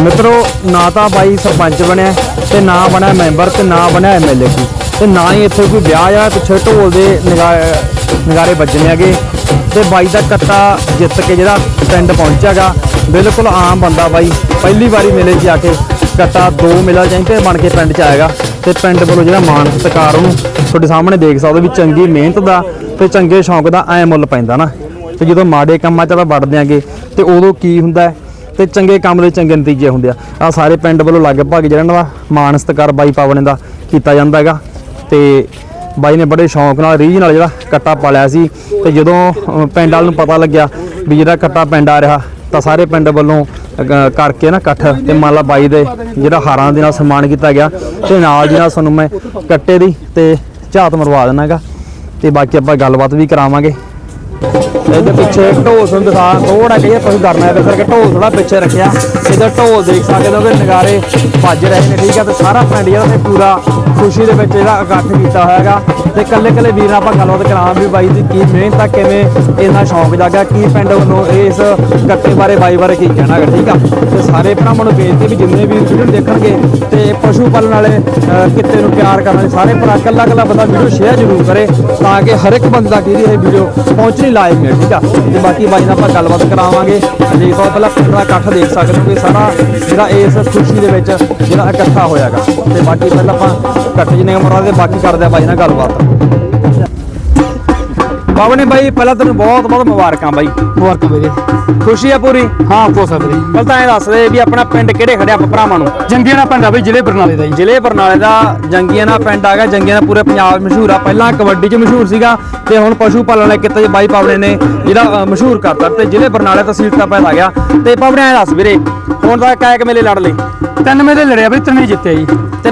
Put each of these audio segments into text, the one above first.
ਮਿੱਤਰੋ, ਨਾ ਤਾਂ ਬਾਈ ਸਰਪੰਚ ਬਣਿਆ, ਤੇ ਨਾ ਬਣਿਆ ਮੈਂਬਰ, ਤੇ ਨਾ ਬਣਿਆ ਐਮਐਲਏ ਕੀ ਤੇ ਨਾ ਹੀ ਇੱਥੇ ਕੋਈ ਵਿਆਹ ਆ, ਪਿੱਛੇ ਢੋਲ ਦੇ ਨਿਗਾ- ਨਗਾਰੇ ਵੱਜਣੇ ਹੈਗੇ। ਤੇ ਬਾਈ ਦਾ ਕੱਟਾ ਜਿੱਤ ਕੇ ਜਿਹੜਾ ਪਿੰਡ ਪਹੁੰਚਿਆਗਾ ਬਿਲਕੁਲ ਆਮ ਬੰਦਾ ਬਾਈ। ਪਹਿਲੀ ਵਾਰੀ ਮੇਲੇ 'ਚ ਆ ਕੇ ਕੱਟਾ ਦੋ ਮੇਲਾ ਜਾਂਦੇ ਬਣ ਕੇ ਪਿੰਡ 'ਚ ਆਏਗਾ ਤੇ ਪਿੰਡ ਵੱਲੋਂ ਜਿਹੜਾ ਮਾਣ ਸਤਿਕਾਰ ਉਹਨੂੰ ਤੁਹਾਡੇ ਸਾਹਮਣੇ ਦੇਖ ਸਕਦੇ ਹੋ ਵੀ ਚੰਗੀ ਮਿਹਨਤ ਦਾ ਤੇ ਚੰਗੇ ਸ਼ੌਂਕ ਦਾ ਐ ਮੁੱਲ ਪੈਂਦਾ ਨਾ। ਤੇ ਜਦੋਂ ਮਾੜੇ ਕੰਮਾਂ 'ਚ ਆਪਾਂ ਵੜ ਦਿਆਂਗੇ ਤੇ ਉਦੋਂ ਕੀ ਹੁੰਦਾ ਤੇ ਚੰਗੇ ਕੰਮ ਦੇ ਚੰਗੇ ਨਤੀਜੇ ਹੁੰਦੇ ਆ। ਆ ਸਾਰੇ ਪਿੰਡ ਵੱਲੋਂ ਲਗਭਗ ਜਿਹੜਾ ਇਹਨਾਂ ਦਾ ਮਾਣ ਸਤਿਕਾਰ ਬਾਈ ਪਾਵਣੇ ਦਾ ਕੀਤਾ ਜਾਂਦਾ ਹੈਗਾ। ਤੇ ਬਾਈ ਨੇ ਬੜੇ ਸ਼ੌਂਕ ਨਾਲ, ਰੀਝ ਨਾਲ ਜਿਹੜਾ ਕੱਟਾ ਪਾਲਿਆ ਸੀ। ਤੇ ਜਦੋਂ ਪਿੰਡ ਵਾਲ ਨੂੰ ਪਤਾ ਲੱਗਿਆ ਵੀ ਜਿਹੜਾ ਕੱਟਾ ਪਿੰਡ ਆ ਰਿਹਾ, ਤਾਂ ਸਾਰੇ ਪਿੰਡ ਵੱਲੋਂ ਕਰਕੇ ਨਾ ਇਕੱਠ ਤੇ ਮੰਨ ਲਾ ਬਾਈ ਦੇ ਜਿਹੜਾ ਹਾਰਾਂ ਦੇ ਨਾਲ ਸਨਮਾਨ ਕੀਤਾ ਗਿਆ। ਤੇ ਨਾਲ ਜਿਹੜਾ ਸਾਨੂੰ ਮੈਂ ਕੱਟੇ ਦੀ ਤੇ ਝਾਤ ਮਰਵਾ ਦੇਣਾ ਹੈਗਾ। ਤੇ ਬਾਕੀ ਆਪਾਂ ਗੱਲਬਾਤ ਵੀ ਕਰਾਵਾਂਗੇ। ਇਹਦੇ ਪਿੱਛੇ ਢੋਲ ਸੁਣ ਦਿਖਾ ਥੋੜਾ ਜਿਹਾ ਤੁਸੀਂ ਕਰਨਾ ਹੈ ਕਰਕੇ ਢੋਲ ਥੋੜਾ ਪਿੱਛੇ ਰੱਖਿਆ। ਇਹਦਾ ਢੋਲ ਦੇਖ ਸਕਦੇ ਹੋ ਕਿ ਨਗਾਰੇ ਵੱਜ ਰਹੇ ਨੇ, ਠੀਕ ਹੈ ਤੇ ਸਾਰਾ ਪਿੰਡ ਜਿਹੜਾ ਤੇ ਪੂਰਾ ਖੁਸ਼ੀ ਦੇ ਵਿੱਚ ਇਹਦਾ ਇਕੱਠ ਕੀਤਾ ਹੋਇਆ ਹੈਗਾ ਤੇ ਕੱਲੇ ਕੱਲੇ ਵੀਰ ਨਾਲ ਆਪਾਂ ਗੱਲਬਾਤ ਕਰਾਂ ਵੀ ਬਾਈ ਦੀ ਕੀ ਮਿਹਨਤ ਆ, ਕਿਵੇਂ ਇੰਨਾ ਸ਼ੌਂਕ ਜਾਗਾ ਕੀ ਪਿੰਡ ਵੱਲੋਂ ਇਸ ਕੱਟੇ ਬਾਰੇ ਬਾਈ ਬਾਰੇ ਕੀ ਕਹਿਣਾ ਹੈਗਾ, ਠੀਕ ਆ? ਤੇ ਸਾਰੇ ਭਰਾਵਾਂ ਨੂੰ ਬੇਨਤੀ ਵੀ ਜਿੰਨੇ ਵੀ ਵੀਡੀਓ ਦੇਖਣਗੇ ਤੇ ਪਸ਼ੂ ਪਾਲਣ ਵਾਲੇ ਕਿੱਤੇ ਨੂੰ ਪਿਆਰ ਕਰਨ ਸਾਰੇ ਭਰਾ ਕੱਲਾ ਕੱਲਾ ਬੰਦਾ ਵੀਡੀਓ ਸ਼ੇਅਰ ਜ਼ਰੂਰ ਕਰੇ, ਤਾਂ ਕਿ ਹਰ ਇੱਕ ਬੰਦੇ ਤੱਕ ਇਹ ਵੀਡੀਓ ਪਹੁੰਚਣੀ ਲਾਇਕ ਹੈ ਠੀਕ ਆ? ਤੇ ਬਾਕੀ ਬਾਈ ਨਾਲ ਆਪਾਂ ਗੱਲਬਾਤ ਕਰਾਵਾਂਗੇ। ਦੇਖ ਤੋਂ ਪਹਿਲਾਂ ਪਿੰਡ ਇਕੱਠ ਦੇਖ ਸਕਦੇ ਹੋ ਕਿ ਸਾਰਾ ਜਿਹੜਾ ਇਸ ਖੁਸ਼ੀ ਦੇ ਵਿੱਚ ਜਿਹੜਾ ਇਕੱਠਾ ਹੋਇਆਗਾ। ਤੇ ਬਾਕੀ ਪਹਿਲਾਂ ਆਪਾਂ ਇਕੱਠ ਜਿਹਨੇ ਮਰਾਂ ਦੇ ਬਾਕੀ ਕਰਦੇ ਆ ਬਾਈ ਨਾਲ ਗੱਲਬਾਤ। ਬਾਬਾ ਨੇ ਬਾਈ ਪਹਿਲਾਂ ਤੈਨੂੰ ਬਹੁਤ ਬਹੁਤ ਮੁਬਾਰਕਾਂ ਬਾਈ। ਮੁਬਾਰਕਾਂ ਵੀਰੇ ਖੁਸ਼ੀ ਆ ਪੂਰੀ? ਹਾਂ ਕੋਸਾ ਵੀਰੇ ਪਹਿਲਾਂ ਤਾਂ ਇਹ ਦੱਸ ਦੇ ਵੀ ਆਪਣਾ ਪਿੰਡ ਕਿਹੜੇ ਖੜਿਆ ਆਪਾਂ ਭਰਾਵਾਂ ਨੂੰ? ਜੰਗੀਆਣਾ ਪਿੰਡ ਆ ਬਈ ਜ਼ਿਲ੍ਹੇ ਬਰਨਾਲੇ ਦਾ ਜੀ। ਜ਼ਿਲ੍ਹੇ ਬਰਨਾਲੇ ਦਾ ਜੰਗੀਆਣਾ ਪਿੰਡ ਆ ਗਿਆ ਜੰਗੀਆਣਾ ਪੂਰੇ ਪੰਜਾਬ ਮਸ਼ਹੂਰ ਆ। ਪਹਿਲਾਂ ਕਬੱਡੀ 'ਚ ਮਸ਼ਹੂਰ ਸੀਗਾ ਤੇ ਹੁਣ ਪਸ਼ੂ ਪਾਲਣ ਵਾਲੇ ਕਿੱਤੇ 'ਚ ਬਾਈ ਪਾਵਣੇ ਨੇ ਜਿਹੜਾ ਮਸ਼ਹੂਰ ਕਰਤਾ ਤੇ ਜ਼ਿਲ੍ਹੇ ਬਰਨਾਲੇ ਤਹਿਸੀਲ ਤਾਂ ਪੈਦਾ ਗਿਆ। ਤੇ ਪਾਵਣੇ ਐ ਦੱਸ ਵੀਰੇ ਹੁਣ ਤੱਕ ਕਾਇਕ ਮੇਲੇ ਲੜ ਲਏ। ਤਿੰਨ ਮੇਲੇ ਲੜਿਆ ਬਈ ਤਿੰਨੇ ਜਿੱਤੇ ਜੀ।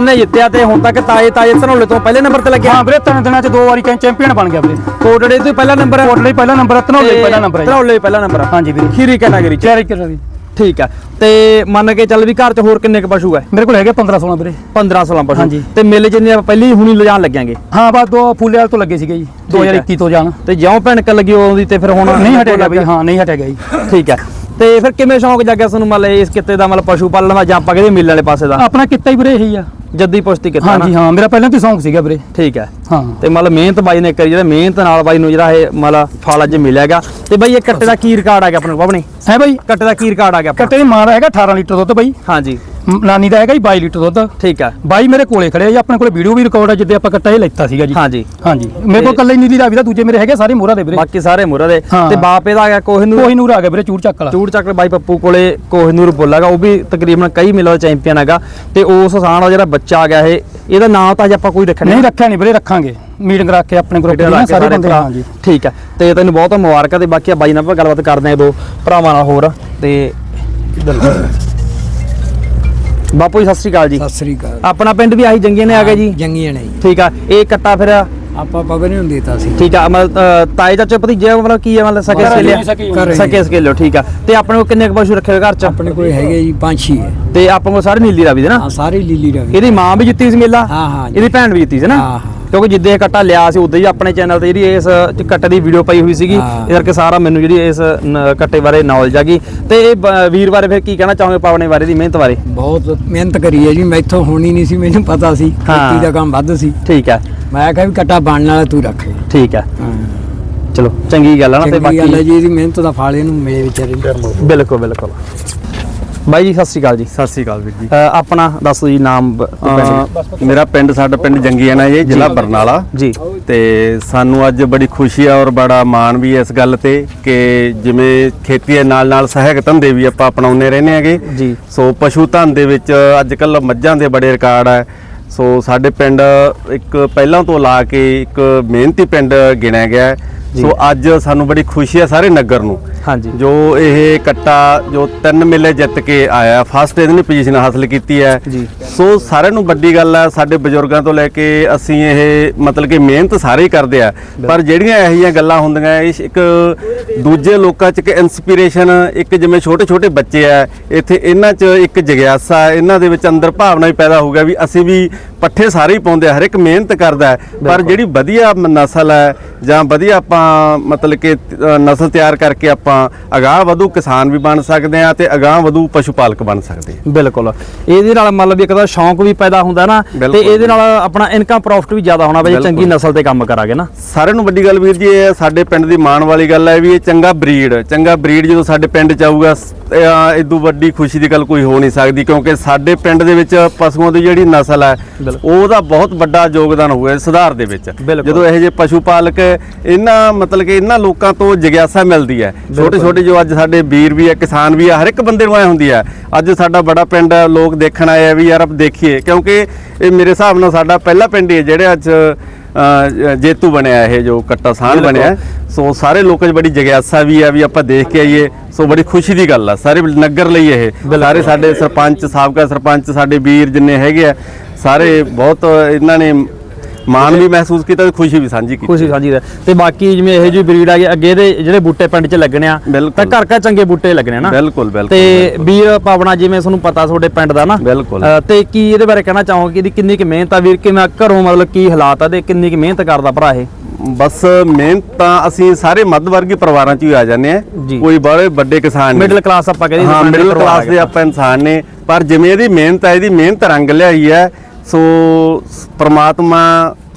ਤਿੰਨੇ ਜਿੱਤਿਆ ਤੇ ਹੁਣ ਤੱਕ ਤਾਏ ਤਾਏ ਧਨੌਲੇ ਤੋਂ ਪਹਿਲੇ ਨੰਬਰ ਤੇ ਲੱਗਿਆ ਹਾਂ ਵੀਰੇ ਤਿੰਨ ਦਿਨਾਂ ਚ ਦੋ ਵਾਰੀ ਕੈਂ ਚੈਂਪੀਅਨ ਬਣ ਗਿਆ ਵੀਰੇ। ਕੋਟੜੇ ਤੋਂ ਪਹਿਲਾ ਨੰਬਰ ਕੋਟਲੀ ਪਹਿਲਾ ਨੰਬਰ ਹੈ ਧਨੌਲੇ ਪਹਿਲਾ ਨੰਬਰ ਹੈ। ਧਨੌਲੇ ਪਹਿਲਾ ਨੰਬਰ ਹਾਂਜੀ ਵੀਰੇ। ਖੀਰੀ ਕੈਟਾਗਰੀ 'ਚ। ਦੀ ਠੀਕ ਆ। ਤੇ ਮੰਨ ਕੇ ਚੱਲ ਵੀ ਘਰ 'ਚ ਹੋਰ ਕਿੰਨੇ ਕ ਪਸ਼ੂ ਐ ਮੇਰੇ ਕੋਲ ਹੈਗੇ 15 16 ਵੀਰੇ। 15 16 ਪਸ਼ੂ। ਹਾਂਜੀ। ਤੇ ਮੇਲੇ ਜਿੰਨੇ ਆਪਾਂ ਪਹਿਲੀ ਹੁਣੀ ਲਿਜਾਣ ਲੱਗਾਂਗੇ ਹਾਂ ਬਸ ਦੋ ਫੁੱਲੇ ਵਾਲ ਤੋਂ ਲੱਗੇ ਸੀਗੇ ਜੀ। 2021 ਤੋਂ ਜਾਣ। ਤੇ ਜਿਉਂ ਭਿਣਕ ਲੱਗੀ ਆਉਂਦੀ ਤੇ ਫਿਰ ਹੁਣ ਨਹੀਂ ਹਟੇਗਾ ਬਈ ਹਾਂ ਨਹੀਂ ਹਟੇਗਾ ਜੀ। ਠੀਕ ਹੈ ਤੇ ਫਿਰ ਕਿਵੇਂ ਸ਼ੌਂਕ ਜਾਗਿਆ ਤੁਹਾਨੂੰ ਮਤਲਬ ਇਸ ਕਿੱਤੇ ਦਾ ਮਤਲਬ ਪਸ਼ੂ ਪਾਲਣ ਦਾ ਜਾਂ ਆਪਾਂ ਕਹਿੰਦੇ ਮੇਲੇ ਵਾਲੇ ਪਾਸੇ ਦਾ? ਆਪਣਾ ਕਿੱਤਾ ਹੀ ਵੀਰੇ ਇਹੀ ਆ। ਜੱਦੀ ਪੁਸ਼ਤੀ ਕਿੱਤਾ ਹਾਂਜੀ ਹਾਂ ਮੇਰਾ ਪਹਿਲਾਂ ਤੋਂ ਸ਼ੌਂਕ ਸੀਗਾ ਵੀਰੇ। ਠੀਕ ਹੈ। ਹਾਂ। ਤੇ ਮਤਲਬ ਮਿਹਨਤ ਬਾਈ ਨੇ ਕਰੀ ਜਿਹੜਾ ਮਿਹਨਤ ਨਾਲ ਬਾਈ ਨੂੰ ਜਿਹੜਾ ਇਹ ਮਤਲਬ ਫਲ ਅੱਜ ਮਿਲਿਆਗਾ ਤੇ ਬਾਈ ਇਹ ਕੱਟੇ ਦਾ ਕੀ ਰਿਕਾਰਡ ਆ ਗਿਆ ਆਪਣੇ ਕੋਲ? ਆਪਣੇ ਹੈ ਬਈ? ਕੱਟੇ ਦਾ ਕੀ ਰਿਕਾਰਡ ਆ ਗਿਆ? ਕੱਟੇ ਦੀ ਮਾਂ ਦਾ ਹੈਗਾ 18 ਲੀਟਰ ਦੁੱਧ ਬਈ। ਹਾਂਜੀ। ਨਾਨੀ ਦਾ ਹੈਗਾ ਜੀ 22 ਲੀਟਰ ਦੁੱਧ। ਠੀਕ ਹੈ ਬਾਈ ਮੇਰੇ ਕੋਲੇ ਖੜੇ ਆ ਜੀ ਆਪਣੇ ਕੋਲੇ ਵੀਡੀਓ ਵੀ ਰਿਕਾਰਡ ਆ ਜਿੱਦੇ ਆਪਾਂ ਕੱਟਾ ਇਹ ਲੈਤਾ ਸੀਗਾ ਜੀ। ਹਾਂਜੀ। ਹਾਂਜੀ। ਮੇਰੇ ਕੋਲ ਕੱਲੇ ਨੀਲੀ ਦਾ ਵੀ ਦਾ ਦੂਜੇ ਮੇਰੇ ਹੈਗੇ ਸਾਰੇ ਮੋਹਰਾ ਦੇ ਵੀਰੇ। ਬਾਕੀ ਸਾਰੇ ਮੁਰਾ ਦੇ। ਤੇ ਬਾਪ ਇਹਦਾ ਆ ਗਿਆ ਕੋਹਿਨੂਰ ਕੋਈ ਨੂਰ ਆ ਗਿਆ ਵੀਰੇ ਚੂੜ ਚੱਕ ਵਾਲਾ। ਚੂੜ ਚੱਕ ਬਾਈ ਪੱਪੂ ਕੋਲੇ ਕੋਹਿਨੂਰ ਬੋਲਾਗਾ ਉਹ ਵੀ ਤਕਰੀਬਨ ਕਈ ਮੇਲਾ ਦਾ ਚੈਂਪੀਅਨ ਹੈਗਾ। ਤੇ ਉਸ ਸਾਨ ਦਾ ਜਿਹੜਾ ਬੱਚਾ ਆ ਗਿਆ ਇਹ ਇਹਦਾ ਨਾਮ ਤਾਂ ਅੱਜ ਆਪਾਂ ਕੋਈ ਰੱਖਣਾ ਨਹੀਂ ਰੱਖਿਆ ਨਹੀਂ ਵੀਰੇ ਰੱਖਾਂਗੇ। ਮੀਟਿੰਗ ਰੱਖ ਕੇ ਆਪਣੇ ਗਰੁੱਪ ਦੇ ਸਾਰੇ ਬੰਦੇ। ਹਾਂਜੀ। ਠੀਕ ਹੈ ਤੇ ਤੈਨੂੰ ਬਹੁਤ ਮੁਬਾਰਕਾਂ ਤੇ ਬਾਕੀ ਆ ਬਾਈ ਨਾਲ ਆਪਾਂ ਗੱਲਬਾਤ ਕਰਦੇ ਆ ਦੋ ਭਰਾਵਾਂ ਨਾਲ ਹੋਰ। ਤੇ ਇੱਧਰ ਬਾਪੂ ਜੀ ਸਤਿ ਸ੍ਰੀ ਅਕਾਲ ਜੀ। ਸਤਿ ਸ੍ਰੀ ਅਕਾਲ। ਆਪਣਾ ਪਿੰਡ ਵੀ ਆਹੀ ਜੰਗੀਆਂ ਨੇ ਆ ਗਿਆ ਜੀ? ਜੰਗੀਆਂ ਨੇ ਜੀ। ਠੀਕ ਆ ਇਹ ਕੱਟਾ ਫਿਰ ਆਪਾਂ ਪਗਰ ਨਹੀਂ ਹੁੰਦੀ ਤਾਂ ਸੀ ਠੀਕ ਆ ਮਤਲਬ ਤਾਏ ਚਾਚੇ ਭਤੀਜੇ ਮਤਲਬ ਕੀ ਆ ਮਤਲਬ ਸਕੇ ਸਕੇਲੇ ਹੀ ਸਕੇ ਹੀ। ਸਕੇਲੋ ਠੀਕ ਆ। ਤੇ ਆਪਣੇ ਕੋਲ ਕਿੰਨੇ ਕੁ ਪਸ਼ੂ ਰੱਖੇ ਘਰ ਚ? ਆਪਣੇ ਕੋਲ ਹੈਗੇ ਜੀ ਪੰਜ ਛੇ। ਹੈ ਤੇ ਆਪਾਂ ਕੋਲ ਸਾਰੇ ਨੀਲੀ ਰਾਵੀ ਦੇ ਨਾ? ਹਾਂ ਸਾਰੇ ਲੀਲੀ ਰਵੀ। ਇਹਦੀ ਮਾਂ ਵੀ ਜਿੱਤੀ ਸੀ ਮੇਲਾ? ਹਾਂ, ਹਾਂ। ਇਹਦੀ ਭੈਣ ਵੀ ਜਿੱਤੀ ਸੀ ਨਾ? ਹਾਂ, ਹਾਂ। ਕਿਉਂਕਿ ਜਿੱਦੇ ਇਹ ਕੱਟਾ ਲਿਆ ਸੀ ਉਦੋਂ ਹੀ ਆਪਣੇ ਚੈਨਲ ਤੇ ਜਿਹੜੀ ਇਸ ਕੱਟੇ ਦੀ ਵੀਡੀਓ ਪਈ ਹੋਈ ਸੀਗੀ। ਇਸ ਕਰਕੇ ਸਾਰਾ ਮੈਨੂੰ ਜਿਹੜੀ ਇਸ ਕੱਟੇ ਬਾਰੇ ਨੌਲੇਜ ਆ ਗਈ। ਤੇ ਇਹ ਵੀਰ ਬਾਰੇ ਫਿਰ ਕੀ ਕਹਿਣਾ ਚਾਹੋਗੇ ਪਾਵਨੇ ਬਾਰੇ ਦੀ ਮਿਹਨਤ ਬਾਰੇ? ਬਹੁਤ ਮਿਹਨਤ ਕਰੀ ਹੈ ਜੀ। ਮੈਥੋਂ ਹੋਣੀ ਨਹੀਂ ਸੀ ਮੈਨੂੰ ਪਤਾ ਸੀ। ਖੇਤੀ ਦਾ ਕੰਮ ਵੱਧ ਸੀ। ਠੀਕ ਹੈ ਮੈਂ ਕਿਹਾ ਵੀ ਕੱਟਾ ਬਣਨ ਵਾਲਾ ਤੂੰ ਰੱਖ। ਠੀਕ ਹੈ। ਚਲੋ ਚੰਗੀ ਗੱਲ ਆ ਨਾ ਤੇ ਚੰਗੀ ਗੱਲ ਹੈ ਬਾਕੀ ਜੀ ਇਹਦੀ ਮਿਹਨਤ ਦਾ ਫਲ ਇਹਨੂੰ ਮਿਲੇ ਵਿਚਾਰੇ ਬਿਲਕੁਲ ਬਿਲਕੁਲ। ਬਾਈ ਜੀ ਸਤਿ ਸ਼੍ਰੀ ਅਕਾਲ ਜੀ। ਸਤਿ ਸ੍ਰੀ ਅਕਾਲ ਵੀਰ ਜੀ। ਆਪਣਾ ਦੱਸੋ ਜੀ ਨਾਮ ਮੇਰਾ ਪਿੰਡ ਸਾਡਾ ਪਿੰਡ ਜੰਗੀਆਣਾ ਹੈ ਜ਼ਿਲ੍ਹਾ ਬਰਨਾਲਾ। ਜੀ। ਤੇ ਸਾਨੂੰ ਅੱਜ ਬੜੀ ਖੁਸ਼ੀ ਆ ਔਰ ਬੜਾ ਮਾਣ ਵੀ ਇਸ ਗੱਲ ਤੇ ਕਿ ਜਿਵੇਂ ਖੇਤੀ ਦੇ ਨਾਲ ਨਾਲ ਸਹਾਇਕ ਧੰਦੇ ਵੀ ਆਪਾਂ ਅਪਣਾਉਂਦੇ ਰਹਿੰਦੇ ਹੈਗੇ। ਜੀ। ਸੋ ਪਸ਼ੂ ਧਨ ਦੇ ਵਿੱਚ ਅੱਜ ਕੱਲ ਮੱਝਾਂ ਦੇ ਬੜੇ ਰਿਕਾਰਡ ਹੈ ਸੋ ਸਾਡੇ ਪਿੰਡ ਇੱਕ ਪਹਿਲਾਂ ਤੋਂ ਲਾ ਕੇ ਇੱਕ ਮਿਹਨਤੀ ਪਿੰਡ ਗਿਣਿਆ ਗਿਆ। ਸੋ ਅੱਜ ਸਾਨੂੰ ਬੜੀ ਖੁਸ਼ੀ ਹੈ ਸਾਰੇ ਨਗਰ ਨੂੰ। ਹਾਂਜੀ। ਜੋ ਇਹ ਕੱਟਾ ਜੋ ਤਿੰਨ ਮੇਲੇ ਜਿੱਤ ਕੇ ਆਇਆ ਫਸਟ ਇਹਨੇ ਪੋਜੀਸ਼ਨ ਹਾਸਲ ਕੀਤੀ ਹੈ। ਸੋ ਸਾਰਿਆਂ ਨੂੰ ਵੱਡੀ ਗੱਲ ਹੈ ਸਾਡੇ ਬਜ਼ੁਰਗਾਂ ਤੋਂ ਲੈ ਕੇ ਅਸੀਂ ਇਹ ਮਤਲਬ ਕਿ ਮਿਹਨਤ ਸਾਰੇ ਹੀ ਕਰਦੇ ਆ। ਪਰ ਜਿਹੜੀਆਂ ਇਹੋ ਜਿਹੀਆਂ ਗੱਲਾਂ ਹੁੰਦੀਆਂ ਇਹ ਇੱਕ ਦੂਜੇ ਲੋਕਾਂ 'ਚ ਇੱਕ ਇਨਸਪੀਰੇਸ਼ਨ ਇੱਕ ਜਿਵੇਂ ਛੋਟੇ ਛੋਟੇ ਬੱਚੇ ਆ ਇੱਥੇ ਇਹਨਾਂ 'ਚ ਇੱਕ ਜਿਗਿਆਸਾ ਇਹਨਾਂ ਦੇ ਵਿੱਚ ਅੰਦਰ ਭਾਵਨਾ ਵੀ ਪੈਦਾ ਹੋ ਗਿਆ ਵੀ ਅਸੀਂ ਵੀ ਪੱਠੇ ਸਾਰੇ ਹੀ ਪਾਉਂਦੇ ਆ ਹਰ ਇੱਕ ਮਿਹਨਤ ਕਰਦਾ ਹੈ। ਪਰ ਜਿਹੜੀ ਵਧੀਆ ਨਸਲ ਹੈ ਜਾਂ ਵਧੀਆ ਆਪਾਂ ਮਤਲਬ ਕਿ ਨਸਲ ਤਿਆਰ ਕਰਕੇ ਆਪਾਂ ਅਗਾਹ ਵਧੂ ਕਿਸਾਨ ਵੀ ਬਣ ਸਕਦੇ ਆ ਤੇ ਅਗਾਹ ਵਧੂ ਪਸ਼ੂ ਪਾਲਕ ਬਣ ਸਕਦੇ ਆ ਬਿਲਕੁਲ ਇਹਦੇ ਨਾਲ ਮਤਲਬ ਵੀ ਇੱਕ ਤਾਂ ਸ਼ੌਂਕ ਵੀ ਪੈਦਾ ਹੁੰਦਾ ਨਾ ਤੇ। ਇਹਦੇ ਨਾਲ ਆਪਣਾ ਇਨਕਮ ਪ੍ਰੋਫਿਟ ਵੀ ਜ਼ਿਆਦਾ ਹੋਣਾ ਬਈ। ਚੰਗੀ ਨਸਲ ਤੇ ਕੰਮ ਕਰਾਂਗੇ ਨਾ ਸਾਰਿਆਂ ਨੂੰ ਵੱਡੀ ਗੱਲ ਵੀਰ ਜੀ ਇਹ ਸਾਡੇ ਪਿੰਡ ਦੀ ਮਾਣ ਵਾਲੀ ਗੱਲ ਹੈ ਵੀ ਇਹ ਚੰਗਾ ਬਰੀਡ ਚੰਗਾ ਬਰੀਡ ਜਦੋਂ ਸਾਡੇ ਪਿੰਡ ਚ ਆਊਗਾ ਇਦੋਂ ਵੱਡੀ ਖੁਸ਼ੀ ਦੀ ਗੱਲ ਕੋਈ ਹੋ ਨਹੀਂ ਸਕਦੀ ਕਿਉਂਕਿ ਸਾਡੇ ਪਿੰਡ ਦੇ ਵਿੱਚ ਪਸ਼ੂਆਂ ਦੀ ਜਿਹੜੀ ਨਸਲ ਹੈ ਉਹਦਾ ਬਹੁਤ ਵੱਡਾ ਯੋਗਦਾਨ ਹੋਇਆ ਸੁਧਾਰ ਦੇ ਵਿੱਚ। ਜਦੋਂ ਇਹੋ ਜਿਹੇ ਪਸ਼ੂ ਪਾਲਕ ਇਹਨਾਂ ਮਤਲਬ ਕਿ ਇਹਨਾਂ ਲੋਕਾਂ ਤੋਂ ਜਿਗਿਆਸਾ ਮਿਲਦੀ ਹੈ ਛੋਟੇ ਛੋਟੇ ਜੋ ਅੱਜ ਸਾਡੇ ਵੀਰ ਵੀ ਹੈ ਕਿਸਾਨ ਵੀ ਹੈ ਹਰ ਇੱਕ ਬੰਦੇ ਨੂੰ ਐ ਹੁੰਦੀ ਹੈ ਅੱਜ ਸਾਡਾ ਬੜਾ ਪਿੰਡ ਲੋਕ ਦੇਖਣ ਆਏ ਆ ਵੀ ਯਾਰ ਆਪ ਦੇਖੀਏ ਕਿਉਂਕਿ ਇਹ ਮੇਰੇ ਹਿਸਾਬ ਨਾਲ ਸਾਡਾ ਪਹਿਲਾ ਪਿੰਡ ਹੀ ਹੈ ਜਿਹੜੇ ਅੱਜ ਜੇਤੂ ਬਣਿਆ ਇਹ ਜੋ ਕੱਟਾ ਸਾਨ। ਬਣਿਆ। ਸੋ ਸਾਰੇ ਲੋਕਾਂ 'ਚ ਬੜੀ ਜਗਿਆਸਾ ਵੀ ਆ ਵੀ ਆਪਾਂ ਦੇਖ ਕੇ ਆਈਏ ਸੋ ਬੜੀ ਖੁਸ਼ੀ ਦੀ ਗੱਲ ਆ। ਸਾਰੇ ਨਗਰ ਲਈ ਇਹ। ਸਾਰੇ ਸਾਡੇ ਸਰਪੰਚ ਸਾਬਕਾ ਸਰਪੰਚ ਸਾਡੇ ਵੀਰ ਜਿੰਨੇ ਹੈਗੇ ਆ ਸਾਰੇ ਬਹੁਤ ਇਹਨਾਂ ਨੇ ਮਾਣ ਵੀ ਮਹਿਸੂਸ ਕੀਤਾ ਤੇ ਖੁਸ਼ੀ ਵੀ ਸਾਂਝੀ ਕੀਤੀ। ਖੁਸ਼ੀ ਸਾਂਝੀ ਦਾ ਤੇ ਬਾਕੀ ਜਿਵੇਂ ਇਹੋ ਜਿਹੀ ਬਰੀਡ ਆ ਗਈ ਅੱਗੇ ਦੇ ਜਿਹੜੇ ਬੂਟੇ ਪਿੰਡ 'ਚ ਲੱਗਣੇ ਆ। ਤਾਂ ਘਰ ਘਰ ਚੰਗੇ ਬੂਟੇ ਲੱਗਣੇ ਨਾ? ਬਿਲਕੁਲ ਬਿਲਕੁਲ ਤੇ ਵੀਰ ਪਾਵਣਾ ਜਿਵੇਂ ਤੁਹਾਨੂੰ ਪਤਾ ਤੁਹਾਡੇ ਪਿੰਡ ਦਾ ਨਾ ਬਿਲਕੁਲ। ਤੇ ਕੀ ਇਹਦੇ ਬਾਰੇ ਕਹਿਣਾ ਚਾਹੋਗੇ ਕਿ ਇਹਦੀ ਕਿੰਨੀ ਕੁ ਮਿਹਨਤ ਆ? ਵੀਰ ਕਿਵੇਂ ਘਰੋਂ ਮਤਲਬ ਕੀ ਹਾਲਾਤ ਆ ਤੇ ਕਿੰਨੀ ਕੁ ਮਿਹਨਤ ਕਰਦਾ ਭਰਾ ਇਹ? ਬਸ ਮਿਹਨਤ ਤਾਂ ਅਸੀਂ ਸਾਰੇ ਮੱਧ ਵਰਗੀ ਪਰਿਵਾਰਾਂ 'ਚ ਹੀ ਆ ਜਾਂਦੇ ਆ। ਕੋਈ ਬੜੇ ਵੱਡੇ ਕਿਸਾਨ ਨਹੀਂ ਮਿਡਲ ਕਲਾਸ ਆਪਾਂ ਕਹਿੰਦੇ ਹਾਂ ਮਿਡਲ ਕਲਾਸ ਦੇ ਆਪਾਂ ਇਨਸਾਨ ਨੇ। ਪਰ ਜਿਵੇਂ ਇਹਦੀ ਮਿਹਨਤ ਹੈ ਇਹਦੀ ਮਿਹਨਤ ਰੰਗ ਲਿਆਈ ਹੈ। ਸੋ ਸ- ਪ੍ਰਮਾਤਮਾ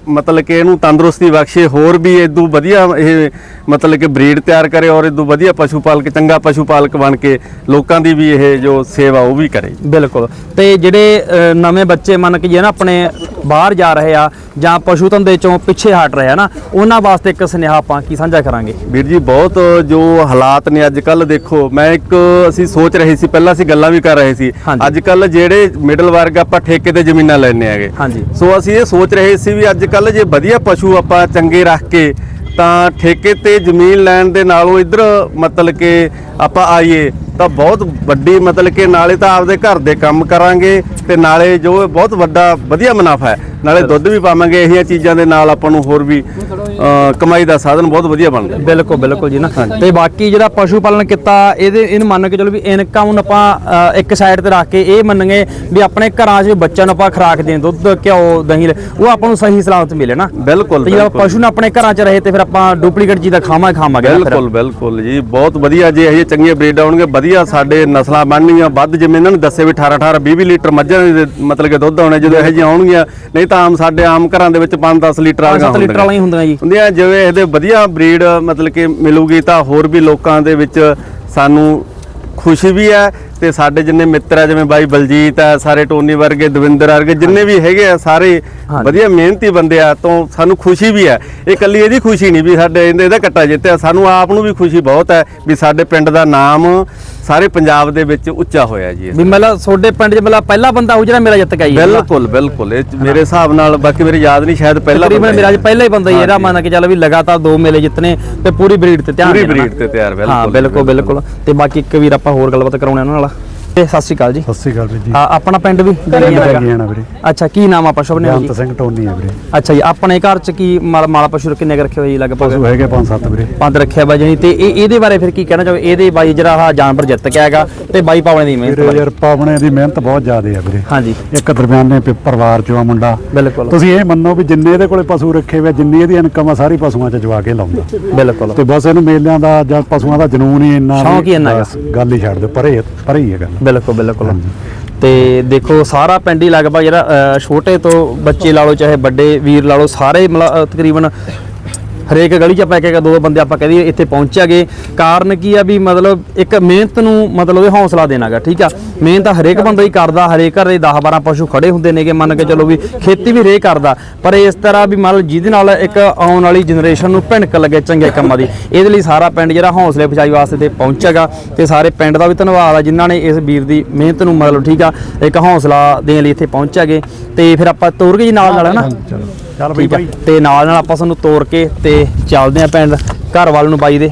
ਮਤਲਬ ਕਿ ਇਹਨੂੰ ਤੰਦਰੁਸਤੀ ਬਖਸ਼ੇ ਹੋਰ ਵੀ ਇਦੋਂ ਵਧੀਆ ਇਹ ਮਤਲਬ ਕਿ ਬਰੀਡ ਤਿਆਰ ਕਰੇ ਔਰ ਇਦੋਂ ਵਧੀਆ ਪਸ਼ੂ ਪਾਲਕ ਚੰਗਾ ਪਸ਼ੂ ਪਾਲਕ ਬਣ ਕੇ ਲੋਕਾਂ ਦੀ ਵੀ ਇਹ ਜੋ ਸੇਵਾ ਉਹ ਵੀ ਕਰੇ। ਬਿਲਕੁਲ। ਤੇ ਜਿਹੜੇ ਨਵੇਂ ਬੱਚੇ ਮੰਨ ਕੇ ਜੇ ਨਾ ਆਪਣੇ ਬਾਹਰ ਜਾ ਰਹੇ ਆ ਜਾਂ ਪਸ਼ੂ ਧੰਦੇ ਚੋਂ ਪਿੱਛੇ ਹਟ ਰਹੇ ਆ ਨਾ ਉਹਨਾਂ ਵਾਸਤੇ ਇੱਕ ਸੁਨੇਹਾ ਆਪਾਂ ਕੀ ਸਾਂਝਾ ਕਰਾਂਗੇ? ਵੀਰ ਜੀ ਬਹੁਤ ਜੋ ਹਾਲਾਤ ਨੇ ਅੱਜ ਕੱਲ ਦੇਖੋ ਮੈਂ ਇੱਕ ਅਸੀਂ ਸੋਚ ਰਹੇ ਸੀ ਪਹਿਲਾਂ ਅਸੀਂ ਗੱਲਾਂ ਵੀ ਕਰ ਰਹੇ ਸੀ। ਅੱਜ ਕੱਲ ਜਿਹੜੇ ਮਿਡਲ ਵਰਗ ਆਪਾਂ ਠੇਕੇ ਤੇ ਜ਼ਮੀਨਾਂ ਲੈਣੇ ਹੈਗੇ। ਹਾਂਜੀ। ਸੋ ਅਸੀਂ ਇਹ ਸੋਚ ਰਹੇ ਸੀ ਵੀ ਅੱਜ ਕੱਲ ਜੇ ਵਧੀਆ ਪਸ਼ੂ ਆਪਾਂ ਚੰਗੇ ਰੱਖ ਕੇ ਤਾਂ ਠੇਕੇ ਤੇ ਜ਼ਮੀਨ ਲੈਣ ਦੇ ਨਾਲੋਂ ਇੱਧਰ ਮਤਲਬ ਕਿ ਆਪਾਂ ਆਈਏ ਤਾਂ ਬਹੁਤ ਵੱਡੀ ਮਤਲਬ ਕਿ ਨਾਲੇ ਤਾਂ ਆਪਦੇ ਘਰ ਦੇ ਕੰਮ ਕਰਾਂਗੇ ਤੇ ਨਾਲੇ ਜੋ ਬਹੁਤ ਵੱਡਾ ਵਧੀਆ ਮੁਨਾਫਾ ਹੈ। ਨਾਲੇ ਦੁੱਧ ਵੀ ਪਾਵਾਂਗੇ ਇਹੀਆਂ ਚੀਜ਼ਾਂ ਦੇ ਨਾਲ ਆਪਾਂ ਨੂੰ ਹੋਰ ਵੀ ਕਮਾਈ ਦਾ ਸਾਧਨ ਬਹੁਤ ਵਧੀਆ ਬਣਦਾ ਬਿਲਕੁਲ ਬਿਲਕੁਲ ਜੀ ਨਾ। ਤੇ ਬਾਕੀ ਜਿਹੜਾ ਪਸ਼ੂ ਪਾਲਣ ਕੀਤਾ ਇਹਦੇ ਇਹਨੂੰ ਮੰਨ ਕੇ ਚਲੋ ਵੀ ਇਨਕਮ ਨੂੰ ਆਪਾਂ ਇੱਕ ਸਾਈਡ ਤੇ ਰੱਖ ਕੇ ਇਹ ਮੰਨਾਂਗੇ ਵੀ ਆਪਣੇ ਘਰਾਂ 'ਚ ਬੱਚਿਆਂ ਨੂੰ ਆਪਾਂ ਖੁਰਾਕ ਦੇਣ ਦੁੱਧ ਘਿਓ ਦਹੀਂ ਉਹ ਆਪਾਂ ਨੂੰ ਸਹੀ ਸਲਾਮਤ ਮਿਲੇ ਨਾ। ਬਿਲਕੁਲ ਜੇ ਪਸ਼ੂ ਨਾ ਆਪਣੇ ਘਰਾਂ 'ਚ ਰਹੇ ਤੇ ਫਿਰ ਆਪਾਂ ਡੁਪਲੀਕੇਟ ਚੀਜ਼ ਦਾ ਖਾਵਾਂ ਖਾਵਾਂਗੇ। ਬਿਲਕੁਲ ਬਿਲਕੁਲ ਜੀ ਬਹੁਤ ਵਧੀਆ ਜੇ ਇਹ ਚੰਗੀਆਂ ਬਰੀਡ ਆਉਣਗੇ ਵਧੀਆ ਸਾਡੇ ਨਸਲਾਂ ਬਣਨਗੀਆਂ ਵੱਧ ਜਿਵੇਂ ਇਹਨਾਂ ਨੂੰ ਦੱਸੇ ਵੀ 18 18 20 ਲੀਟਰ ਮੱਝਾਂ ਦੇ ਮਤਲਬ ਕਿ ਦੁੱਧ ਆਉਣੇ ਜਦੋਂ ਇਹੋ ਜਿਹੀਆਂ ਆਉਣਗੀਆਂ ਨਹੀਂ ਤਾਂ ਆਮ ਸਾਡੇ ਆਮ ਘਰਾਂ ਦੇ ਵਿੱਚ 5-10 ਲੀਟਰ ਪੰਜ ਵਾਲੀਆਂ ਸੱਤ ਲੀਟਰ ਵਾਲੀਆਂ ਹੁੰਦੀਆਂ ਜੀ। ਹੁੰਦੀਆਂ ਜਿਵੇਂ ਇਹਦੇ ਵਧੀਆ ਬਰੀਡ ਮਤਲਬ ਕਿ ਮਿਲੂਗੀ ਤਾਂ ਹੋਰ ਵੀ ਲੋਕਾਂ ਦੇ ਵਿੱਚ ਸਾਨੂੰ ਖੁਸ਼ੀ ਵੀ ਹੈ ਤੇ ਸਾਡੇ ਜਿੰਨੇ ਮਿੱਤਰ ਆ ਜਿਵੇਂ ਬਾਈ ਬਲਜੀਤ ਹੈ ਸਾਰੇ ਟੋਨੀ ਵਰਗੇ ਦਵਿੰਦਰ ਵਰਗੇ ਜਿੰਨੇ ਵੀ ਹੈਗੇ ਆ ਸਾਰੇ। ਵਧੀਆ ਮਿਹਨਤੀ ਬੰਦੇ ਆ ਤੋਂ ਸਾਨੂੰ ਖੁਸ਼ੀ ਵੀ ਹੈ ਇਹ ਇਕੱਲੀ ਇਹਦੀ ਖੁਸ਼ੀ ਨਹੀਂ ਵੀ ਸਾਡੇ ਇਹਦੇ- ਕੱਟਾ ਜਿੱਤਿਆ ਸਾਨੂੰ ਆਪ ਨੂੰ ਵੀ ਖੁਸ਼ੀ ਬਹੁਤ ਹੈ ਵੀ ਸਾਡੇ ਪਿੰਡ ਦਾ ਨਾਮ ਸਾਰੇ ਪੰਜਾਬ ਦੇ ਵਿੱਚ ਉੱਚਾ ਹੋਇਆ ਜੀ ਵੀ ਮਤਲਬ ਤੁਹਾਡੇ ਪਿੰਡ 'ਚ ਮਤਲਬ ਪਹਿਲਾ ਬੰਦਾ ਉਹ ਜਿਹੜਾ ਮੇਰਾ ਜਿੱਤ ਹੈ ਬਿਲਕੁਲ ਬਿਲਕੁਲ। ਇਹ ਮੇਰੇ ਹਿਸਾਬ ਨਾਲ ਬਾਕੀ ਮੇਰੇ ਯਾਦ ਨਹੀਂ ਸ਼ਾਇਦ ਪਹਿਲਾ ਤਕਰੀਬਨ ਬੰਦਾ ਮੇਰਾ ਅੱਜ ਹੈ। ਪਹਿਲਾ ਹੀ ਬੰਦਾ ਹੀ ਇਹਦਾ ਮੰਨ ਕੇ ਚੱਲ ਵੀ ਲਗਾਤਾਰ ਦੋ ਮੇਲੇ ਜਿੱਤਨੇ ਤੇ ਪੂਰੀ ਬਰੀਡ ਤੇ ਧਿਆਨ ਪੂਰੀ ਦੇਣਾ। breed ਤੇ ਤਿਆਰ, ਬਿਲਕੁਲ, ਹਾਂ ਬਿਲਕੁਲ। ਬਿਲਕੁਲ। ਤੇ ਬਾਕੀ ਇੱਕ ਵੀਰ ਆਪਾਂ ਹੋਰ ਗੱਲਬਾਤ ਕਰਾਉਣੇ ਉਹਨਾਂ ਨਾਲ। ਤੇ ਸਤਿ ਸ਼੍ਰੀ ਅਕਾਲ ਜੀ। ਸਤਿ ਸ਼੍ਰੀ ਅਕਾਲ ਵੀਰ ਜੀ। ਆ, ਆਪਣਾ ਪਿੰਡ ਵੀ ਪਿੰਡ ਜਗੀਆਣਾ ਵੀਰੇ। ਅੱਛਾ ਕੀ ਨਾਮ ਆ ਪਸ਼ੂ ਨੇ ਜੀ? ਬੇਅੰਤ ਸਿੰਘ ਟੋਨੀ ਹੈ ਵੀਰੇ। ਅੱਛਾ ਜੀ ਆਪਣੇ ਘਰ ਚ ਕੀ ਮਾਲ ਮਾਲਾ ਪਸ਼ੂ ਕਿੰਨੇ ਕੁ ਰੱਖੇ ਹੋਏ ਜੀ ਲਗਭਗ? ਪਸ਼ੂ ਹੈਗੇ ਪੰਜ ਸੱਤ ਵੀਰੇ। ਪੰਜ ਰੱਖਿਆ ਬਾਈ ਜੀ ਤੇ ਇਹ ਇਹਦੇ ਬਾਰੇ ਫਿਰ ਕੀ ਕਹਿਣਾ ਚਾਹੋ ਇਹਦੇ ਬਾਈ ਜਿਹੜਾ ਆਹ ਜਾਨਵਰ ਜਿੱਤ ਕੇ ਆਏਗਾ ਤੇ ਬਾਈ ਪਾਵਣੇ ਦੀ ਮਿਹਨਤ ਵੀਰੇ ਬਾਰੇ। ਯਾਰ ਪਾਵਣੇ ਦੀ ਮਿਹਨਤ ਬਹੁਤ ਜ਼ਿਆਦਾ ਹੈ ਵੀਰੇ। ਹਾਂਜੀ। ਇੱਕ ਦਰਮਿਆਨੇ ਪ- ਪਰਿਵਾਰ ਚੋਂ ਆ ਮੁੰਡਾ। ਬਿਲਕੁਲ। ਤੁਸੀਂ ਇਹ ਮੰਨੋ ਵੀ ਜਿੰਨੇ ਇਹਦੇ ਕੋਲੇ ਪਸ਼ੂ ਰੱਖੇ ਹੋਏ ਆ, ਜਿੰਨੀ ਇਹਦੀ ਇਨਕਮ ਆ ਸਾਰੀ ਪਸ਼ੂਆਂ 'ਚ ਜਵਾ ਕੇ ਲਾਉਂਦਾ। ਬਿਲਕੁਲ। ਤੇ ਬਸ ਇਹਨੂੰ ਮੇਲਿਆਂ ਦਾ ਜਾਂ ਪਸ਼ੂਆਂ ਦਾ ਜਨੂਨ ਹੀ ਇੰਨਾ ਸ਼ੌਂਕ ਹੀ ਇੰਨਾ ਬਸ ਗੱਲ ਹੀ ਛੱਡ ਦਿਓ ਪਰੇ ਪਰੇ ਹੀ ਹੈ ਗੱਲ। ਬਿਲਕੁਲ ਬਿਲਕੁਲ। ਤੇ ਦੇਖੋ ਸਾਰਾ ਪਿੰਡ ਹੀ ਲਗਭਗ ਜਿਹੜਾ ਅ, ਛੋਟੇ ਤੋਂ ਬੱਚੇ ਲਾ ਲਓ ਚਾਹੇ ਵੱਡੇ ਵੀਰ ਲਾ ਲਓ ਸਾਰੇ ਮਤਲਬ, ਅ, ਤਕਰੀਬਨ ਹਰੇਕ ਗਲੀ 'ਚ ਆਪਾਂ ਇੱਕ ਇੱਕ ਦੋ ਬੰਦੇ ਆਪਾਂ ਕਹਦੇ ਇੱਥੇ ਪਹੁੰਚਾਗੇ ਕਾਰਨ ਕੀ ਆ ਵੀ ਮਤਲਬ ਇੱਕ ਮਿਹਨਤ ਨੂੰ ਮਤਲਬ ਇਹ ਹੌਸਲਾ ਦੇਣਾਗਾ, ਠੀਕ ਆ? ਮਿਹਨਤ ਹਰੇਕ ਬੰਦਾ ਹੀ ਕਰਦਾ, ਹਰੇਕ ਘਰ ਦੇ 10 12 ਪਸ਼ੂ ਖੜੇ ਹੁੰਦੇ ਨੇਗੇ, ਮੰਨ ਕੇ ਚਲੋ ਵੀ ਖੇਤੀ ਵੀ ਰੇ ਕਰਦਾ। ਪਰ ਇਸ ਤਰ੍ਹਾਂ ਵੀ ਮਤਲਬ ਜਿਹਦੇ ਨਾਲ ਇੱਕ ਆਉਣ ਵਾਲੀ ਜਨਰੇਸ਼ਨ ਨੂੰ ਭਿਣਕ ਲੱਗੇ ਚੰਗੇ ਕੰਮਾਂ ਦੀ। ਇਹਦੇ ਲਈ ਸਾਰਾ ਪਿੰਡ ਜਿਹੜਾ ਹੌਸਲੇ ਪਹੁੰਚਾਈ ਵਾਸਤੇ ਤੇ ਪਹੁੰਚੇਗਾ ਤੇ ਸਾਰੇ ਪਿੰਡ ਦਾ ਵੀ ਧੰਨਵਾਦ ਆ ਜਿਨ੍ਹਾਂ ਨੇ ਇਸ ਵੀਰ ਦੀ ਮਿਹਨਤ ਨੂੰ ਮਤਲਬ ਠੀਕ ਆ, ਇੱਕ ਹੌਸਲਾ ਦੇਣ ਲਈ ਇੱਥੇ ਪਹੁੰਚਿਆ ਗਏ ਤੇ ਫਿਰ ਆਪਾਂ ਤੋਰ ਕੇ ਜੀ ਨਾਲ ਨਾਲ, ਹੈ ਨਾ? ਚਲੋ ਬਈ ਠੀਕ ਆ। ਭਾਈ ਤੇ ਨਾਲ ਨਾਲ ਆਪਾਂ ਤੁਹਾਨੂੰ ਤੋੜ ਕੇ ਤੇ ਚੱਲਦੇ ਆ ਪਿੰਡ ਘਰ ਵੱਲ ਨੂੰ ਬਾਈ ਦੇ।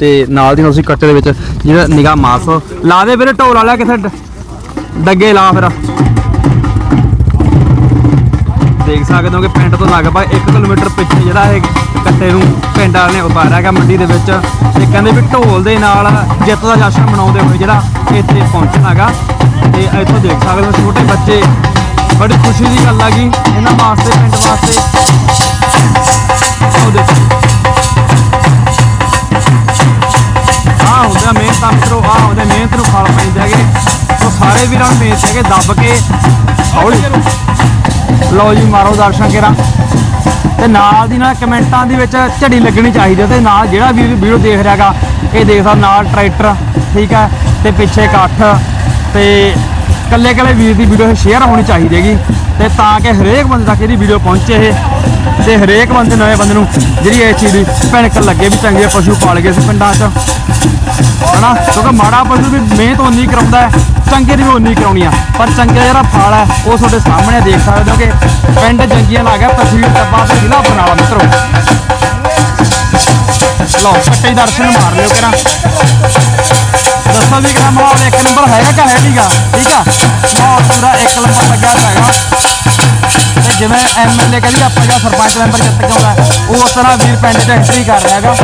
ਤੇ ਨਾਲ ਦੀ ਨਾਲ ਤੁਸੀਂ ਕੱਟੇ ਦੇ ਵਿੱਚ ਜਿਹੜਾ ਨਿਗਾਹ ਮਾਸ ਲਾ ਦੇ ਵੀਰੇ ਢੋਲ ਵਾਲਾ ਕਿਥੇ ਡੱਗੇ ਲਾ ਫਿਰ। ਦੇਖ ਸਕਦੇ ਹੋ ਕਿ ਪਿੰਡ ਤੋਂ ਲਗਭਗ 1 ਕਿਲੋਮੀਟਰ ਪਿੱਛੇ ਜਿਹੜਾ ਇਹ ਕੱਟੇ ਨੂੰ ਪਿੰਡ ਵਾਲਿਆਂ ਨੇ ਉਤਾਰਿਆ ਗਿਆ ਮੰਡੀ ਦੇ ਵਿੱਚ। ਤੇ ਕਹਿੰਦੇ ਵੀ ਢੋਲ ਦੇ ਨਾਲ ਜਿੱਤ ਦਾ ਜਸ਼ਨ ਮਨਾਉਂਦੇ ਹੋਏ ਜਿਹੜਾ ਇੱਥੇ ਪਹੁੰਚਣਾਗਾ ਤੇ ਇੱਥੋਂ ਦੇਖ ਸਕਦੇ ਹੋ ਛੋਟੇ ਬੱਚੇ ਬੜੀ ਖੁਸ਼ੀ ਦੀ ਗੱਲ ਆ ਗਈ ਇਹਨਾਂ ਵਾਸਤੇ ਪਿੰਡ ਵਾਸਤੇ। ਉਹ ਦੇਖੋ। ਆਹ ਹੁੰਦੇ ਆ ਮਿਹਨਤ ਆ ਮਿੱਤਰੋ ਆ ਉਹਦੇ ਮਿਹਨਤ ਨੂੰ ਫਲ ਪੈਂਦੇ ਹੈਗੇ। ਸੋ ਸਾਰੇ ਵੀਰਾਂ ਨੂੰ ਮਿਹਨਤ ਹੈਗੇ ਦੱਬ ਕੇ। ਹੌਲੀ। ਲਓ ਜੀ ਮਾਰੋ ਦਰਸ਼ਨ ਕੇਰਾ। ਤੇ ਨਾਲ ਦੀ ਨਾਲ ਕਮੈਂਟਾਂ ਦੇ ਵਿੱਚ ਝੜੀ ਲੱਗਣੀ ਚਾਹੀਦੀ ਤੇ ਨਾਲ ਜਿਹੜਾ ਵੀ ਵੀਡੀਓ ਦੇਖ ਰਿਹਾਗਾ ਇਹ ਦੇਖ ਸਕਦਾ ਨਾਲ ਟਰੈਕਟਰ ਠੀਕ ਹੈ ਤੇ ਪਿੱਛੇ ਇਕੱਠ ਤੇ ਕੱਲੇ ਕੱਲੇ ਵੀਰ ਦੀ ਵੀਡੀਓ ਸ਼ੇਅਰ ਹੋਣੀ ਚਾਹੀਦੀ ਹੈਗੀ ਤੇ ਤਾਂ ਕਿ ਹਰੇਕ ਬੰਦੇ ਤੱਕ ਇਹਦੀ ਵੀਡੀਓ ਪਹੁੰਚੇ ਇਹ ਤੇ ਹਰੇਕ ਬੰਦੇ, ਨਵੇਂ ਬੰਦੇ ਨੂੰ ਜਿਹੜੀ ਇਹ ਚੀਜ਼ ਦੀ ਭਿਣਕ ਲੱਗੇ ਵੀ ਚੰਗੇ ਪਸ਼ੂ ਪਾਲ ਗਏ ਸੀ ਪਿੰਡਾਂ 'ਚ। ਹਨਾ? ਕਿਉਂਕਿ ਮਾੜਾ ਪਸ਼ੂ ਵੀ ਮਿਹਨਤ ਉਨੀ ਕਰਾਉਂਦਾ ਹੈ, ਚੰਗੇ ਦੀ ਵੀ ਉਨੀ ਕਰਾਉਣੀ ਆ। ਪਰ ਚੰਗੇ ਜਿਹੜਾ ਫਲ ਹੈ, ਉਹ ਤੁਹਾਡੇ ਸਾਹਮਣੇ ਦੇਖ ਸਕਦੇ ਹੋ ਕਿ ਪਿੰਡ ਜੰਗੀਆਂ ਲਾ ਤਸਵੀਰ ਟੱਬਾ ਤੇ ਜ਼ਿਲ੍ਹਾ ਬਰਨਾਲਾ, ਮਿੱਤਰੋ। ਲਓ ਕੱਟੇ ਦਰਸ਼ਨ ਮਾਰ ਲਿਓ ਕਰਾਂ ਦੱਸੋ ਵੀ ਕਿਹੜਾ ਮਾਹੌਲ ਇੱਕ ਨੰਬਰ ਹੈਗਾ ਕਿ ਹੈ ਨਹੀਂਗਾ? ਠੀਕ ਆ? ਤੇ ਜਿਵੇਂ ਐਮਐਲਏ ਕਹਿੰਦੀ ਆਪਾਂ ਜਿਹੜਾ ਸਰਪੰਚ ਮੈਂਬਰ ਜਿੱਤ ਕੇ ਆਉਂਦਾ ਉਹ ਉਸ ਤਰ੍ਹਾਂ ਵੀਰ ਪਿੰਡ 'ਚ ਐਂਟਰੀ ਕਰ ਰਿਹਾ ਹੈਗਾ।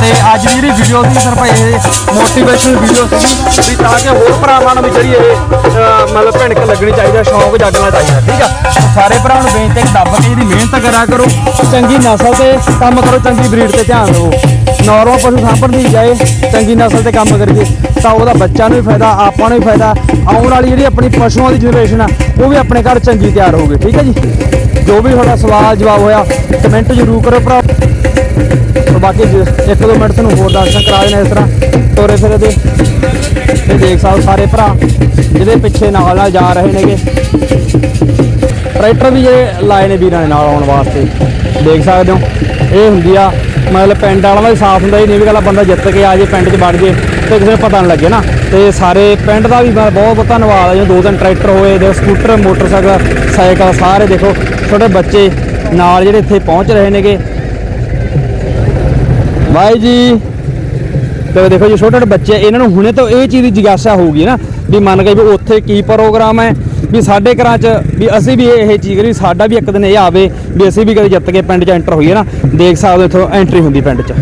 ਤੇ ਅੱਜ ਦੀ ਜਿਹੜੀ ਵੀਡੀਓ ਸੀ ਸਿਰਫ ਇਹ ਮੋਟੀਵੇਸ਼ਨਲ ਵੀਡੀਓ ਸੀ ਵੀ ਤਾਂ ਕਿ ਹੋਰ ਭਰਾਵਾਂ ਨੂੰ ਵੀ ਜਿਹੜੀ ਇਹ ਅਹ, ਮਤਲਬ ਭਿਣਕ ਲੱਗਣੀ ਚਾਹੀਦੀ ਹੈ ਸ਼ੌਂਕ ਜਾਗਣਾ ਚਾਹੀਦਾ ਠੀਕ ਆ? ਤੇ ਸਾਰੇ ਭਰਾਵਾਂ ਨੂੰ ਬੇਨਤੀ ਹੈ ਕਿ ਦੱਬ ਕੇ ਇਹਦੀ ਮਿਹਨਤ ਕਰਿਆ ਕਰੋ ਚੰਗੀ ਨਸਲ ਤੇ ਕੰਮ ਕਰੋ ਚੰਗੀ ਬਰੀਡ ਤੇ ਧਿਆਨ ਦਿਓ। ਨੌਰਮਲ ਪਸ਼ੂ ਸਾਂਭਣ ਦੀ ਜਾਏ, ਚੰਗੀ ਨਸਲ ਤੇ ਕੰਮ ਕਰੀਏ, ਤਾਂ ਉਹਦਾ ਬੱਚਾ ਨੂੰ ਵੀ ਫਾਇਦਾ, ਆਪਾਂ ਨੂੰ ਵੀ ਫਾਇਦਾ। ਆਉਣ ਵਾਲੀ ਜਿਹੜੀ ਆਪਣੀ ਪਸ਼ੂਆਂ ਦੀ ਜਨਰੇਸ਼ਨ ਆ, ਉਹ ਵੀ ਆਪਣੇ ਘਰ ਚੰਗੀ ਤਿਆਰ ਹੋਊਗੀ, ਠੀਕ ਹੈ ਜੀ? ਜੋ ਵੀ ਤੁਹਾਡਾ ਸਵਾਲ ਜਵਾਬ ਹੋਇਆ ਕਮੈਂਟ ਜ਼ਰੂਰ ਕਰੋ ਭਰਾ। ਬਾਕੀ ਇੱਕ ਦੋ ਮਿੰਟ ਤੁਹਾਨੂੰ ਹੋਰ ਦਰਸ਼ਨ ਕਰਾ ਦੇਣਾ ਇਸ ਤਰ੍ਹਾਂ, ਤੋਰੇ ਫਿਰੇ ਦੇ ਤੇ ਦੇਖ ਸਕਦੇ ਹੋ ਸਾਰੇ ਭਰਾ, ਜਿਹਦੇ ਪਿੱਛੇ ਨਾਲ ਨਾਲ ਜਾ ਰਹੇ ਨੇਗੇ। ਟਰੈਕਟਰ ਵੀ ਜਿਹੜੇ ਲਾਏ ਨੇ ਵੀਰਾਂ ਦੇ ਨਾਲ ਆਉਣ ਵਾਸਤੇ, ਦੇਖ ਸਕਦੇ ਹੋ। ਇਹ ਹੁੰਦੀ ਆ ਮਤਲਬ ਪਿੰਡ ਵਾਲਾ ਦਾ ਵੀ ਸਾਥ ਹੁੰਦਾ ਹੀ ਨਹੀਂ ਵੀ ਗੱਲ ਬੰਦਾ ਜਿੱਤ ਕੇ ਆ ਜੇ, ਪਿੰਡ 'ਚ ਵੜ ਜੇ, ਤੇ ਕਿਸੇ ਨੂੰ ਪਤਾ ਨਹੀਂ ਲੱਗੇ ਨਾ। ਤੇ ਸਾਰੇ ਪਿੰਡ ਦਾ ਵੀ ਬਹੁਤ ਬਹੁਤ ਧੰਨਵਾਦ ਆ ਜਿਵੇਂ ਦੋ ਤਿੰਨ ਟਰੈਕਟਰ ਹੋਏ ਦੇ ਸਕੂਟਰ, ਮੋਟਰਸਾਈਕਲ, ਸਾਈਕਲ, ਸਾਰੇ ਦੇਖੋ, ਛੋਟੇ ਬੱਚੇ ਨਾਲ ਜਿਹੜੇ ਇੱਥੇ ਪਹੁੰਚ ਰਹੇ ਨੇਗੇ। ਬਾਈ ਜੀ। ਤੇ ਦੇਖੋ ਜੀ ਛੋਟੇ ਛੋਟੇ ਬੱਚੇ, ਇਹਨਾਂ ਨੂੰ ਹੁਣੇ ਤੋਂ ਇਹ ਚੀਜ਼ ਦੀ ਜਿਗਾਸਾ ਹੋਊਗੀ ਨਾ, ਵੀ ਮੰਨ ਗਏ ਵੀ ਉੱਥੇ ਕੀ ਪ੍ਰੋਗਰਾਮ ਹੈ, ਵੀ ਸਾਡੇ ਘਰਾਂ 'ਚ, ਵੀ ਅਸੀਂ ਵੀ ਇਹ ਚੀਜ਼ ਕਰੀ ਸਾਡਾ ਵੀ ਇੱਕ ਦਿਨ ਇਹ ਆਵੇ, ਵੀ ਅਸੀਂ ਵੀ ਕਦੇ ਜਿੱਤ ਕੇ ਪਿੰਡ 'ਚ ਐਂਟਰ ਹੋਈਏ ਨਾ, ਦੇਖ ਸਕਦੇ ਹੋ, ਇੱਥੋਂ ਐਂਟਰੀ ਹੁੰਦੀ ਪਿੰਡ 'ਚ।